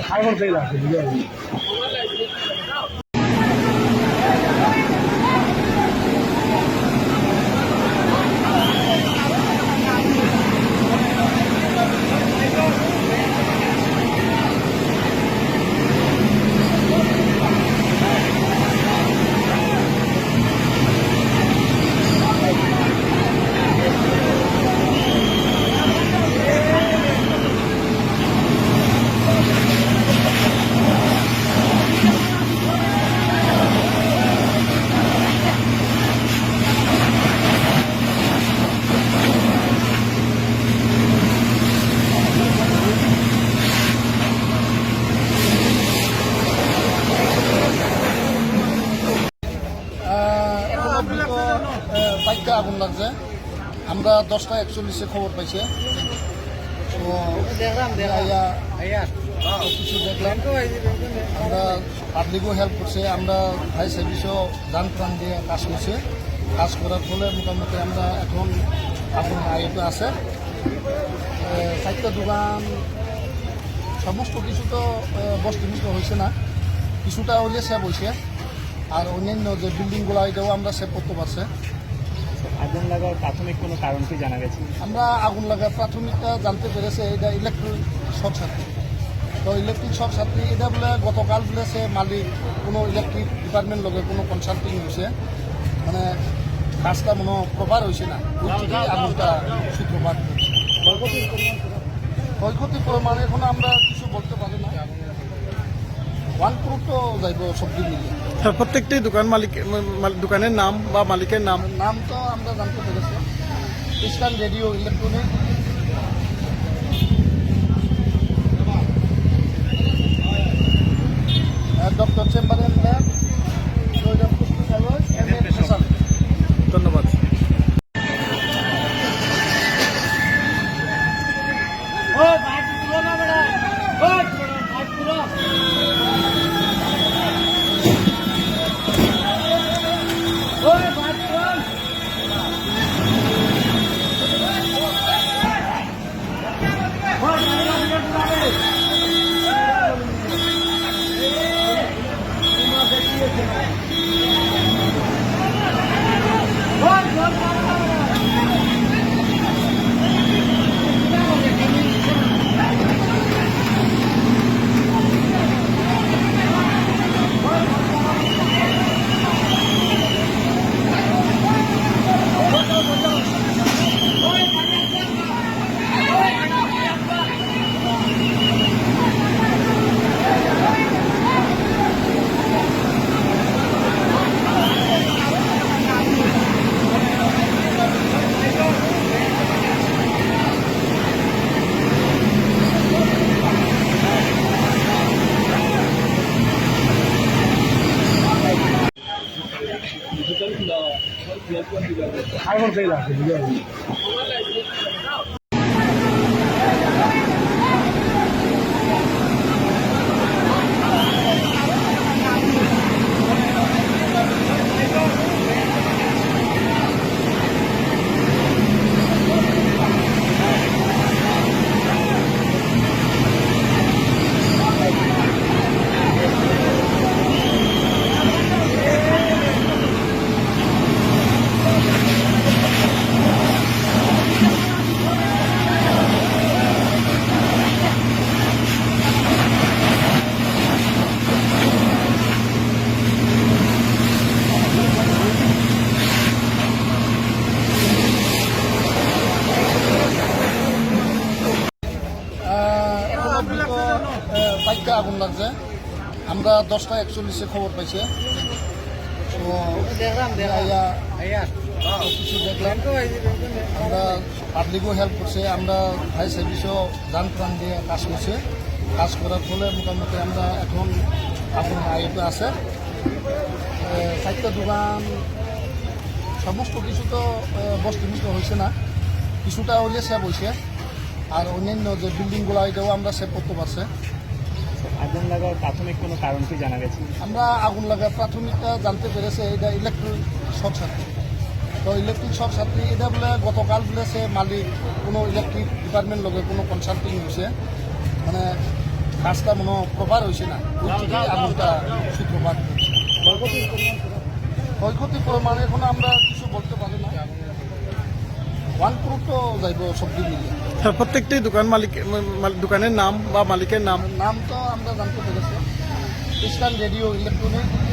সাগর তেল আছে বুঝলেন এখন আগুন লাগছে। আমরা দশটা একচল্লিশে খবর পাইছে। কিছু দেখলাম। আমরা পাবলিকও হেল্প করছে। আমরা ভাই সার্ভিসও যান প্রাণ দিয়ে কাজ করছে। কাজ করার ফলে মোটামুটি আমরা এখন আগুন আইতে আছে। চারটা দোকান, সমস্ত কিছু তো বস্তু মিষ্ট হয়েছে না। কিছুটা হইলে সেভ হয়েছে আর অন্যান্য যে বিল্ডিংগুলো এটাও আমরা সেভ করতে পারছে। আগুন লাগার প্রাথমিক কোনো কারণ কি জানা গেছে? আমরা আগুন লাগার প্রাথমিকটা জানতে পেরেছে, এটা ইলেকট্রিক শর্ট সার্কিট তো ইলেকট্রিক শর্ট সার্কিট এটা বলে গতকাল বলে সে মালিক, কোনো ইলেকট্রিক ডিপার্টমেন্ট লগে কোনো কনসাল্টিং হয়েছে মানে কাজটা মনে প্রপার হয়েছে না। আগুনটা সূত্রপাত ক্ষয়ক্ষতির পরিমাণ এখন আমরা কিছু বলতে পারি না। ওয়ান ক্রোড তো যাইব সবজি মিলিয়ে স্যার প্রত্যেকটি দোকান মালিক মাল- দোকানের নাম বা মালিকের নাম। নাম তো আমরা জানতে পেরেছি। ইসলাম রেডিও ইলেকট্রনিক ডক্টর চেম্বারের ল্যাব 还会飞的，很厉。লাগছে। আমরা দশটা একচল্লিশে খবর পাইছে। আমরা পাবলিকও হেল্প করছে। আমরা ভাই সার্ভিসও যান প্রাণ দিয়ে কাজ করছে। কাজ করার ফলে মোটামুটি আমরা এখন আপনার আইতে আছে। চারটা দোকান, সমস্ত কিছু তো বস্তু মিষ্ট হয়েছে না। কিছুটা হইলে সেভ হয়েছে আর অন্যান্য যে বিল্ডিংগুলো এটাও আমরা সেভ করতে পারছে। আগুন লাগার প্রাথমিক কোনো কারণ কি জানা গেছে? আমরা আগুন লাগা প্রাথমিকটা জানতে পেরেছে, এটা ইলেকট্রিক শর্ট সার্কিট তো ইলেকট্রিক শর্ট সার্কিট এটা বলে গতকাল বলে সে মালিক, কোনো ইলেকট্রিক ডিপার্টমেন্ট লগে কোনো কনসাল্টিং হয়েছে মানে কাজটা মনে প্রপার হয়েছে না। আগুনটা সূত্রপাত হয়েছে। ক্ষয়ক্ষতির পরিমাণ এখন আমরা কিছু বলতে পারি না। ওয়ান ক্রোড তো যাইব সবজি মিলে স্যার প্রত্যেকটি দোকান মালিক মাল- দোকানের নাম বা মালিকের নাম। নাম তো আমরা জানতে পেরেছি। Eastern radio, electronic.